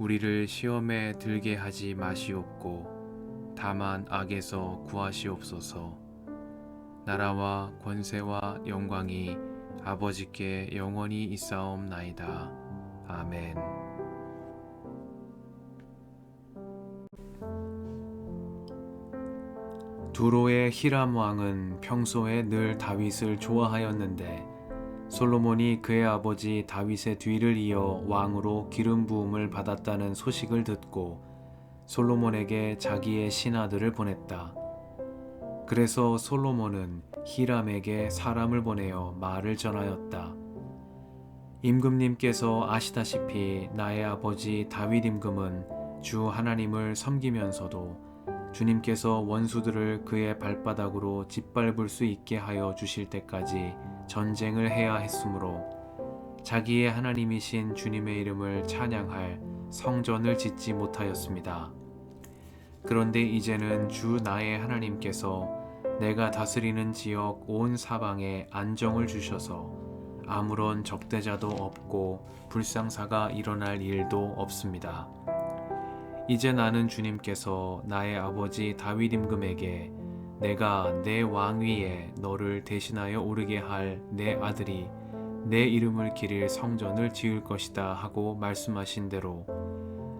우리를 시험에 들게 하지 마시옵고 다만 악에서 구하시옵소서. 나라와 권세와 영광이 아버지께 영원히 있사옵나이다. 아멘. 두로의 히람 왕은 평소에 늘 다윗을 좋아하였는데 솔로몬이 그의 아버지 다윗의 뒤를 이어 왕으로 기름 부음을 받았다는 소식을 듣고 솔로몬에게 자기의 신하들을 보냈다. 그래서 솔로몬은 히람에게 사람을 보내어 말을 전하였다. 임금님께서 아시다시피 나의 아버지 다윗 임금은 주 하나님을 섬기면서도 주님께서 원수들을 그의 발바닥으로 짓밟을 수 있게 하여 주실 때까지 전쟁을 해야 했으므로 자기의 하나님이신 주님의 이름을 찬양할 성전을 짓지 못하였습니다. 그런데 이제는 주 나의 하나님께서 내가 다스리는 지역 온 사방에 안정을 주셔서 아무런 적대자도 없고 불상사가 일어날 일도 없습니다. 이제 나는 주님께서 나의 아버지 다윗 임금에게 내가 내 왕위에 너를 대신하여 오르게 할 내 아들이 내 이름을 기릴 성전을 지을 것이다 하고 말씀하신 대로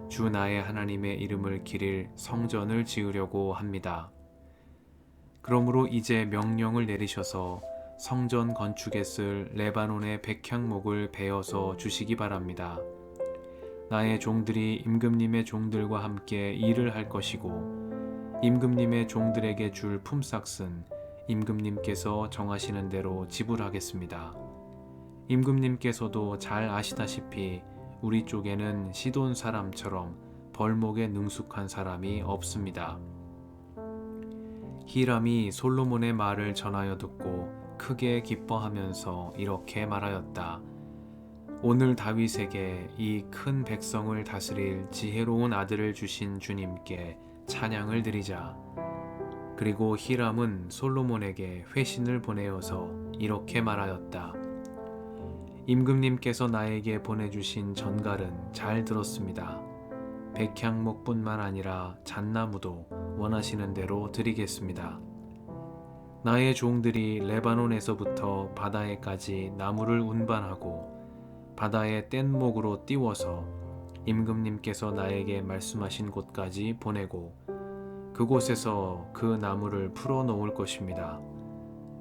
주 나의 하나님의 이름을 기릴 성전을 지으려고 합니다. 그러므로 이제 명령을 내리셔서 성전 건축에 쓸 레바논의 백향목을 베어서 주시기 바랍니다. 나의 종들이 임금님의 종들과 함께 일을 할 것이고 임금님의 종들에게 줄 품삯은 임금님께서 정하시는 대로 지불하겠습니다. 임금님께서도 잘 아시다시피 우리 쪽에는 시돈 사람처럼 벌목에 능숙한 사람이 없습니다. 히람이 솔로몬의 말을 전하여 듣고 크게 기뻐하면서 이렇게 말하였다. 오늘 다윗에게 이 큰 백성을 다스릴 지혜로운 아들을 주신 주님께 찬양을 드리자. 그리고 히람은 솔로몬에게 회신을 보내어서 이렇게 말하였다. 임금님께서 나에게 보내주신 전갈은 잘 들었습니다. 백향목뿐만 아니라 잣나무도 원하시는 대로 드리겠습니다. 나의 종들이 레바논에서부터 바다에까지 나무를 운반하고 바다에 뗏목으로 띄워서 임금님께서 나에게 말씀하신 곳까지 보내고 그곳에서 그 나무를 풀어 놓을 것입니다.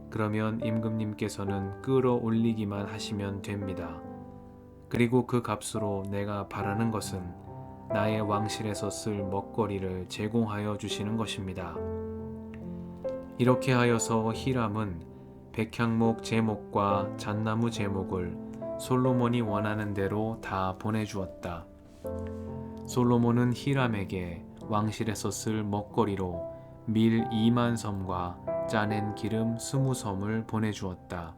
그러면 임금님께서는 끌어올리기만 하시면 됩니다. 그리고 그 값으로 내가 바라는 것은 나의 왕실에서 쓸 먹거리를 제공하여 주시는 것입니다. 이렇게 하여서 히람은 백향목 제목과 잣나무 제목을 솔로몬이 원하는 대로 다 보내주었다. 솔로몬은 히람에게 왕실에서 쓸 먹거리로 밀 2만 섬과 짜낸 기름 20섬을 보내주었다.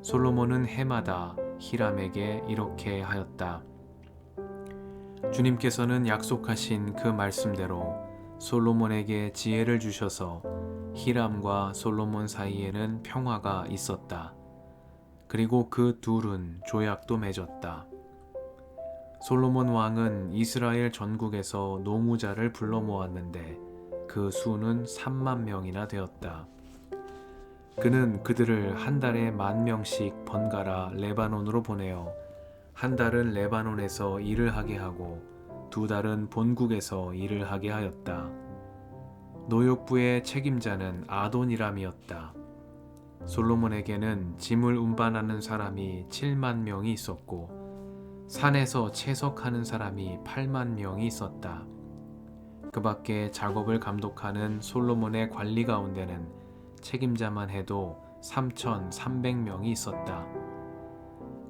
솔로몬은 해마다 히람에게 이렇게 하였다. 주님께서는 약속하신 그 말씀대로 솔로몬에게 지혜를 주셔서 히람과 솔로몬 사이에는 평화가 있었다. 그리고 그 둘은 조약도 맺었다. 솔로몬 왕은 이스라엘 전국에서 노무자를 불러 모았는데 그 수는 3만 명이나 되었다. 그는 그들을 한 달에 만 명씩 번갈아 레바논으로 보내어 한 달은 레바논에서 일을 하게 하고 두 달은 본국에서 일을 하게 하였다. 노역부의 책임자는 아돈이람이었다. 솔로몬에게는 짐을 운반하는 사람이 7만 명이 있었고 산에서 채석하는 사람이 8만 명이 있었다. 그 밖에 작업을 감독하는 솔로몬의 관리 가운데는 책임자만 해도 3,300명이 있었다.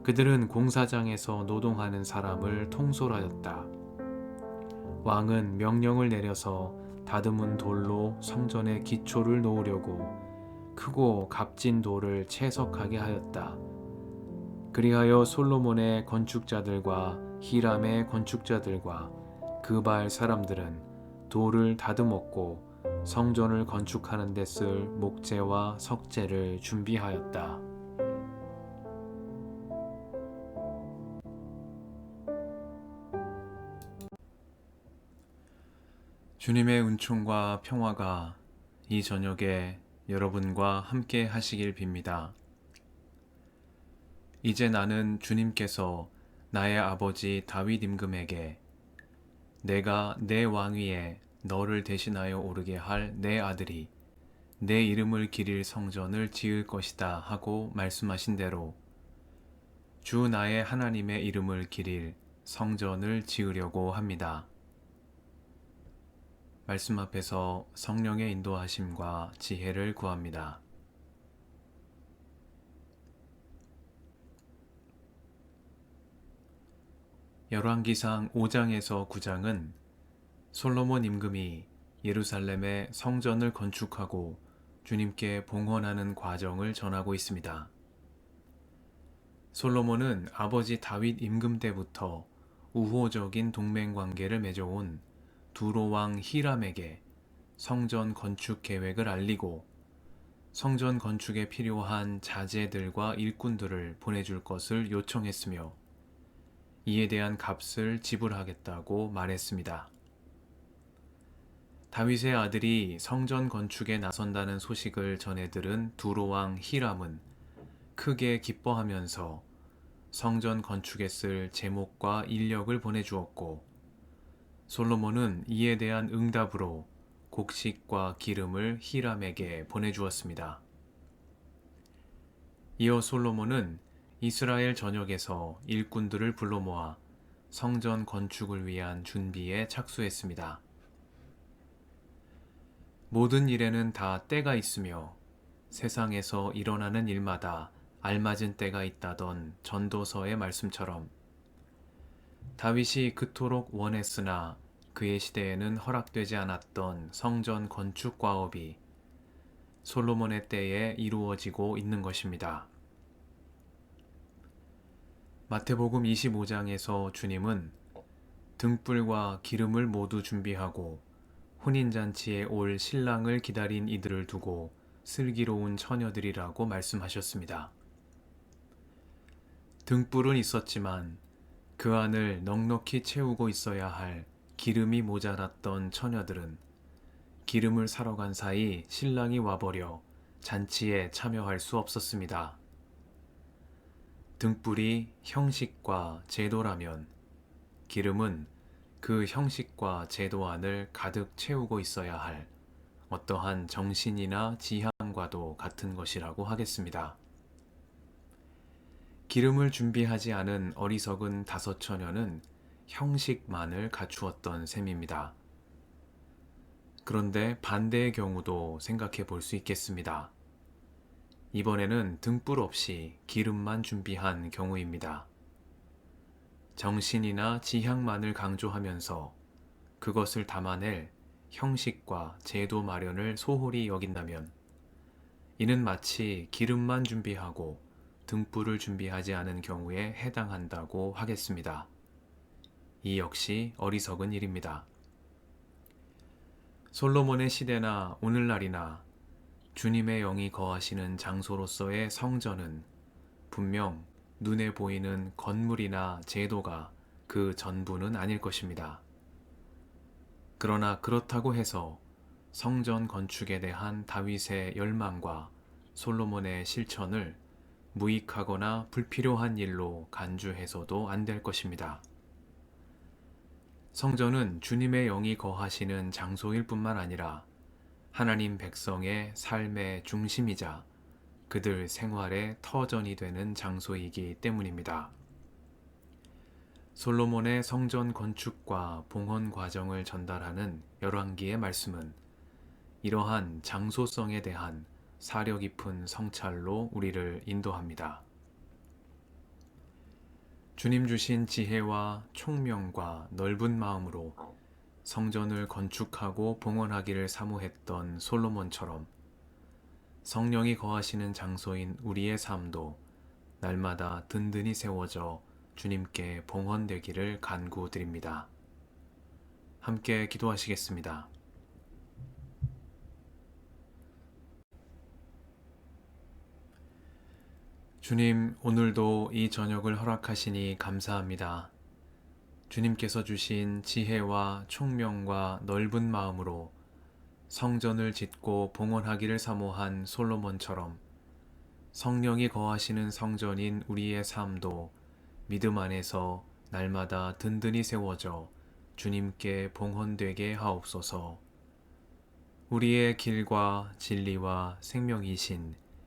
그들은 공사장에서 노동하는 사람을 통솔하였다. 왕은 명령을 내려서 다듬은 돌로 성전의 기초를 놓으려고 크고 값진 돌을 채석하게 하였다. 그리하여 솔로몬의 건축자들과 히람의 건축자들과 그발 사람들은 돌을 다듬었고 성전을 건축하는 데 쓸 목재와 석재를 준비하였다. 주님의 은총과 평화가 이 저녁에 여러분과 함께 하시길 빕니다. 이제 나는 주님께서 나의 아버지 다윗 임금에게 내가 내 왕위에 너를 대신하여 오르게 할 내 아들이 내 이름을 기릴 성전을 지을 것이다 하고 말씀하신 대로 주 나의 하나님의 이름을 기릴 성전을 지으려고 합니다. 말씀 앞에서 성령의 인도하심과 지혜를 구합니다. 열왕기상 5장에서 9장은 솔로몬 임금이 예루살렘에 성전을 건축하고 주님께 봉헌하는 과정을 전하고 있습니다. 솔로몬은 아버지 다윗 임금 때부터 우호적인 동맹 관계를 맺어온 두로 왕 히람에게 성전 건축 계획을 알리고 성전 건축에 필요한 자재들과 일꾼들을 보내줄 것을 요청했으며 이에 대한 값을 지불하겠다고 말했습니다. 다윗의 아들이 성전 건축에 나선다는 소식을 전해 들은 두로왕 히람은 크게 기뻐하면서 성전 건축에 쓸 제목과 인력을 보내주었고 솔로몬은 이에 대한 응답으로 곡식과 기름을 히람에게 보내주었습니다. 이어 솔로몬은 이스라엘 전역에서 일꾼들을 불러 모아 성전 건축을 위한 준비에 착수했습니다. 모든 일에는 다 때가 있으며 세상에서 일어나는 일마다 알맞은 때가 있다던 전도서의 말씀처럼 다윗이 그토록 원했으나 그의 시대에는 허락되지 않았던 성전 건축 과업이 솔로몬의 때에 이루어지고 있는 것입니다. 마태복음 25장에서 주님은 등불과 기름을 모두 준비하고 혼인잔치에 올 신랑을 기다린 이들을 두고 슬기로운 처녀들이라고 말씀하셨습니다. 등불은 있었지만 그 안을 넉넉히 채우고 있어야 할 기름이 모자랐던 처녀들은 기름을 사러 간 사이 신랑이 와버려 잔치에 참여할 수 없었습니다. 등불이 형식과 제도라면 기름은 그 형식과 제도 안을 가득 채우고 있어야 할 어떠한 정신이나 지향과도 같은 것이라고 하겠습니다. 기름을 준비하지 않은 어리석은 다섯 처녀는 형식만을 갖추었던 셈입니다. 그런데 반대의 경우도 생각해 볼 수 있겠습니다. 이번에는 등불 없이 기름만 준비한 경우입니다. 정신이나 지향만을 강조하면서 그것을 담아낼 형식과 제도 마련을 소홀히 여긴다면 이는 마치 기름만 준비하고 등불을 준비하지 않은 경우에 해당한다고 하겠습니다. 이 역시 어리석은 일입니다. 솔로몬의 시대나 오늘날이나 주님의 영이 거하시는 장소로서의 성전은 분명 눈에 보이는 건물이나 제도가 그 전부는 아닐 것입니다. 그러나 그렇다고 해서 성전 건축에 대한 다윗의 열망과 솔로몬의 실천을 무익하거나 불필요한 일로 간주해서도 안 될 것입니다. 성전은 주님의 영이 거하시는 장소일 뿐만 아니라 하나님 백성의 삶의 중심이자 그들 생활의 터전이 되는 장소이기 때문입니다. 솔로몬의 성전 건축과 봉헌 과정을 전달하는 열왕기의 말씀은 이러한 장소성에 대한 사려 깊은 성찰로 우리를 인도합니다. 주님 주신 지혜와 총명과 넓은 마음으로 성전을 건축하고 봉헌하기를 사모했던 솔로몬처럼 성령이 거하시는 장소인 우리의 삶도 날마다 든든히 세워져 주님께 봉헌되기를 간구드립니다. 함께 기도하시겠습니다. 주님, 오늘도 이 저녁을 허락하시니 감사합니다. 주님께서 주신 지혜와 총명과 넓은 마음으로 성전을 짓고 봉헌하기를 사모한 솔로몬처럼 성령이 거하시는 성전인 우리의 삶도 믿음 안에서 날마다 든든히 세워져 주님께 봉헌되게 하옵소서. 우리의 길과 진리와 생명이신